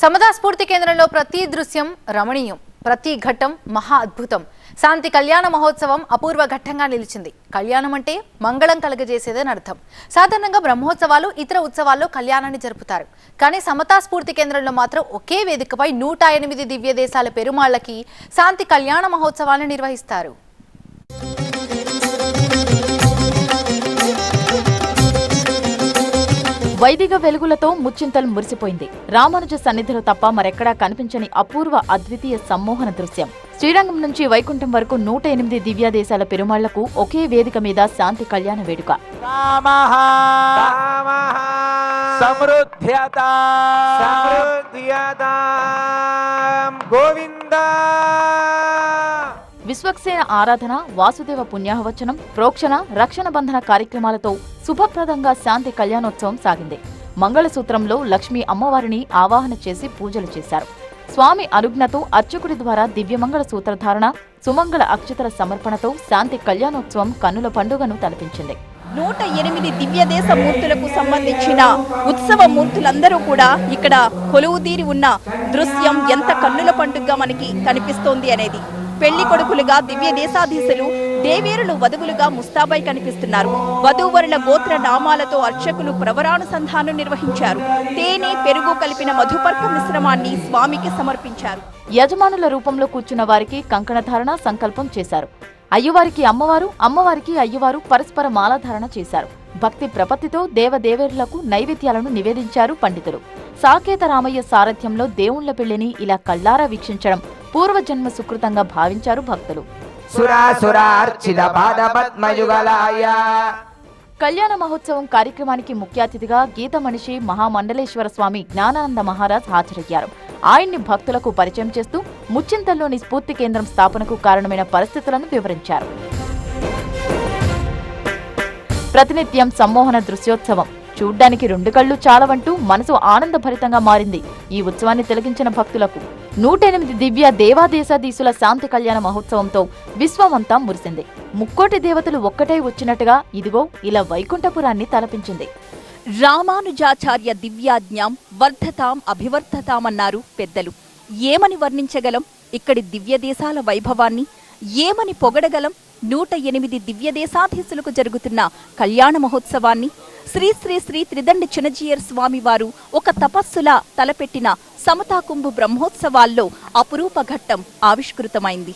సమతా స్ఫూర్తి కేంద్రంలో ప్రతి దృశ్యం రమణీయం ప్రతి ఘట్టం మహా అద్భుతం. శాంతి కళ్యాణ మహోత్సవం అపూర్వ ఘట్టంగా నిలిచింది. కళ్యాణం అంటే మంగళం కలగజేసేదని అర్థం. సాధారణంగా బ్రహ్మోత్సవాలు ఇతర ఉత్సవాల్లో కళ్యాణాన్ని జరుపుతారు. కానీ సమతా స్ఫూర్తి కేంద్రంలో మాత్రం ఒకే వేదికపై నూట ఎనిమిది దివ్య దేశాల పెరుమాళ్ళకి శాంతి కళ్యాణ మహోత్సవాన్ని నిర్వహిస్తారు. వైదిక వెలుగులతో ముచ్చింతలు మురిసిపోయింది. రామానుజ సన్నిధిలో తప్ప మరెక్కడా కనిపించని అపూర్వ అద్వితీయ సమ్మోహన దృశ్యం. శ్రీరంగం నుంచి వైకుంఠం వరకు నూట ఎనిమిది దివ్య దేశాల పెరుమాళ్ళకు ఒకే వేదిక మీద శాంతి కళ్యాణ వేడుక. గోవింద. విశ్వక్సేన ఆరాధన వాసుదేవ పుణ్యాహవచనం ప్రోక్షణ రక్షణ బంధన కార్యక్రమాలతో శుభప్రదంగా శాంతి కళ్యాణోత్సవం సాగింది. మంగళసూత్రంలో లక్ష్మి అమ్మవారిని ఆవాహన చేసి పూజలు చేశారు. స్వామి అనుజ్ఞతో అర్చకుడి ద్వారా దివ్యమంగళ సూత్రధారణ సుమంగళ అక్షతల సమర్పణతో శాంతి కళ్యాణోత్సవం కన్నుల పండుగను తలపించింది. నూట ఎనిమిది దివ్య దేశ మూర్తులకు సంబంధించిన ఉత్సవ మూర్తులందరూ కూడా ఇక్కడ కొలువుదీరి ఉన్న దృశ్యం ఎంత కన్నుల పండుగగా మనకి కనిపిస్తోంది అనేది. పెళ్ళి కొడుకులుగా దివ్య దేశాధీశులు దేవేరులు వధువులుగా ముస్తాబై కనిపిస్తున్నారు. వధూవరుల గోత్ర నామాలతో అర్చకులు ప్రవరానుసంధానం నిర్వహించారు. తేనె పెరుగు కలిపిన మధుపర్క మిశ్రమాన్ని స్వామికి సమర్పించారు. యజమానుల రూపంలో కూర్చున్న వారికి కంకణధారణ సంకల్పం చేశారు. అయ్యవారికి అమ్మవారు అమ్మవారికి అయ్యవారు పరస్పర మాలాధారణ చేశారు. భక్తి ప్రపత్తితో దేవదేవేరులకు నైవేద్యాలను నివేదించారు పండితులు. సాకేత రామయ్య సారథ్యంలో దేవుళ్ళ పెళ్ళిని ఇలా కళ్ళారా వీక్షించడం పూర్వజన్మ సుకృతంగా భావించారు భక్తులు. సురాసురార్చిత పాద పద్మయుగలాయ కళ్యాణ మహోత్సవం కార్యక్రమానికి ముఖ్య అతిథిగా గీత మనిషి మహామండలేశ్వర స్వామి జ్ఞానానంద మహారాజ్ హాజరయ్యారు. ఆయన్ని భక్తులకు పరిచయం చేస్తూ ముచ్చింతల్లోని స్ఫూర్తి కేంద్రం స్థాపనకు కారణమైన పరిస్థితులను వివరించారు. ప్రతినిత్యం సమ్మోహన దృశ్యోత్సవం. చూడ్డానికి రెండు కళ్ళు చాలవంటూ మనసు ఆనందభరితంగా మారింది ఈ ఉత్సవాన్ని తిలగించిన భక్తులకు. నూట ఎనిమిది దివ్య దేవాదేశాధీశుల శాంతి కళ్యాణ మహోత్సవంతో విశ్వమంతా మురిసింది. ముక్కోటి దేవతలు ఒక్కటే వచ్చినట్టుగా ఇదిగో ఇలా వైకుంఠపురాన్ని తలపించింది. రామానుజాచార్య దివ్యాజ్ఞాం వర్ధతాం అభివర్ధతామన్నారు పెద్దలు. ఏమని వర్ణించగలం? ఇక్కడి దివ్యదేశాల వైభవాన్ని ఏమని పొగడగలం? నూట ఎనిమిది దివ్య దేశాధీశులకు జరుగుతున్న కళ్యాణ మహోత్సవాన్ని శ్రీ శ్రీ శ్రీ త్రిదండి చినజీయర్ స్వామివారు ఒక తపస్సులా తలపెట్టిన సమతాకుంభు బ్రహ్మోత్సవాల్లో అపురూప ఘట్టం ఆవిష్కృతమైంది.